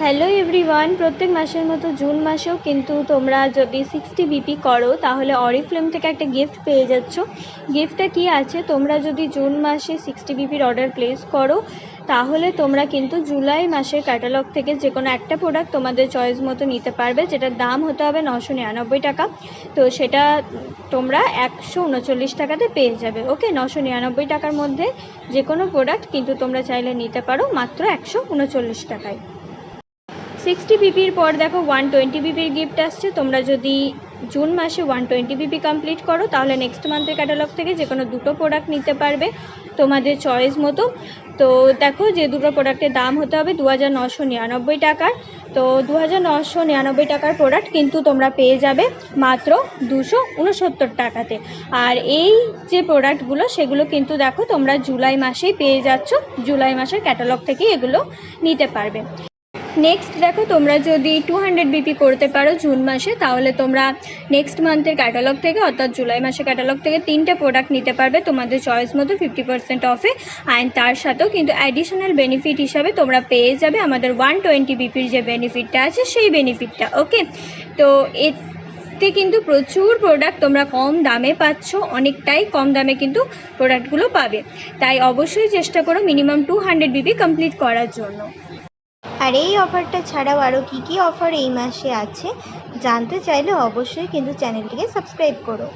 Hello everyone প্রত্যেক মাসের মতো জুন মাসেও কিন্তু তোমরা যদি সিক্সটি বিপি করো, তাহলে অরিফ্লেম থেকে একটা গিফট পেয়ে যাচ্ছ। গিফটটা কি আছে? তোমরা যদি জুন মাসে সিক্সটি বিপির অর্ডার প্লেস করো, তাহলে তোমরা কিন্তু জুলাই মাসের ক্যাটালগ থেকে যে কোনো একটা প্রোডাক্ট তোমাদের চয়েস মতো নিতে পারবে, যেটার দাম হতে হবে নশো নিরানব্বই টাকা। তো সেটা তোমরা একশো উনচল্লিশ টাকাতে পেয়ে যাবে ওকে নশো নিরানব্বই টাকার মধ্যে যে কোনো প্রোডাক্ট কিন্তু তোমরা চাইলে নিতে পারো, মাত্র একশো উনচল্লিশ টাকায়। সিক্সটি বিপির পর দেখো ওয়ান টোয়েন্টি বিপির গিফট আসছে। তোমরা যদি জুন মাসে ওয়ান টোয়েন্টি বিপি কমপ্লিট করো, তাহলে নেক্সট মান্থের ক্যাটালগ থেকে যে কোনো দুটো প্রোডাক্ট নিতে পারবে তোমাদের চয়েস মতো। তো দেখো যে দুটো প্রোডাক্টের দাম হতে হবে দু হাজার নশো নিরানব্বই টাকার। তো দু হাজার নশো নিরানব্বই টাকার প্রোডাক্ট কিন্তু তোমরা পেয়ে যাবে মাত্র দুশো উনসত্তর টাকাতে। আর এই যে প্রোডাক্টগুলো সেগুলো কিন্তু দেখো তোমরা জুলাই মাসেই পেয়ে যাচ্ছ। জুলাই মাসের ক্যাটালগ থেকেই এগুলো নিতে পারবে। নেক্সট দেখো, তোমরা যদি টু হান্ড্রেড বিপি করতে পারো জুন মাসে, তাহলে তোমরা নেক্সট মান্থের ক্যাটালগ থেকে, অর্থাৎ জুলাই মাসের ক্যাটালগ থেকে তিনটে প্রোডাক্ট নিতে পারবে তোমাদের চয়েস মতো ফিফটি পার্সেন্ট অফে অ্যান্ড তার সাথেও কিন্তু অ্যাডিশনাল বেনিফিট হিসাবে তোমরা পেয়ে যাবে আমাদের ওয়ান টোয়েন্টি বিপির যে বেনিফিটটা আছে, সেই বেনিফিটটা ওকে তো এতে কিন্তু প্রচুর প্রোডাক্ট তোমরা কম দামে পাচ্ছ, অনেকটাই কম দামে কিন্তু প্রোডাক্টগুলো পাবে। তাই অবশ্যই চেষ্টা করো minimum two hundred BP complete করার জন্য। আর এই অফারটা ছাড়াও আরও কী কী অফার এই মাসে আছে জানতে চাইলে অবশ্যই কিন্তু চ্যানেলটিকে সাবস্ক্রাইব করো।